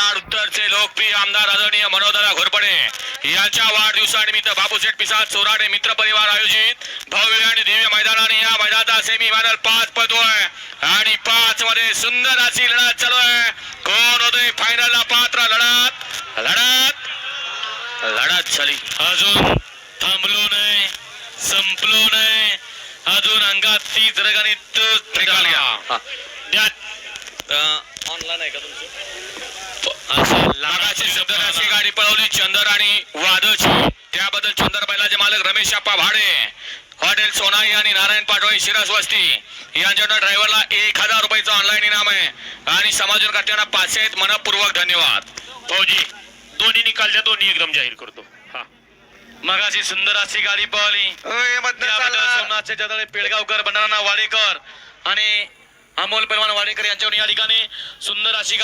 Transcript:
कराड उत्तरचे लोकप्रिय आमदार आदरणीय मनोदरा घोरपडे यांच्या वाढदिवसानिमित्त बापूसेठ पिसाद चोराडे मित्र परिवार आयोजित भव्य आणि दिव्य मैदानाने या मैदानाचा सेमी फायनल पाच पदोय आणि पाच मध्ये सुंदर अशी लढत चालू आहे. कोण होते फायनलला पात्र? लढत लढत लढत झाली. अजून थांबलो नाही संपलो नाही. अजून अंगात तीच रगाने तूच ऑनलाईन आहे का तुमचं? लागाची सुंदर अशी गाडी पळवली चंदर आणि वादची त्याबद्दल चंदर बैलाचे मालक रमेश अप्पा भाडे. हॉटेल सोनाई आणि नारायण पाटोळे शिरस वस्ती. यांच्याकडून ड्रायव्हरला एक हजार रुपयाचं ऑनलाईन इनाम आहे. आणि समाजून करताना पाचशे आहेत. मनपूर्वक धन्यवाद. फौजी दोन्ही निकालच्या दोन्ही एकदम जाहीर करतो. हा. मगाशी सुंदर अशी गाडी पळाली सोमनाथचे जदळे पेडगावकर बनाना वाडेकर आणि अमोल पैलवान वाडेकर यांच्याकडून या ठिकाणी सुंदर अशी गाडी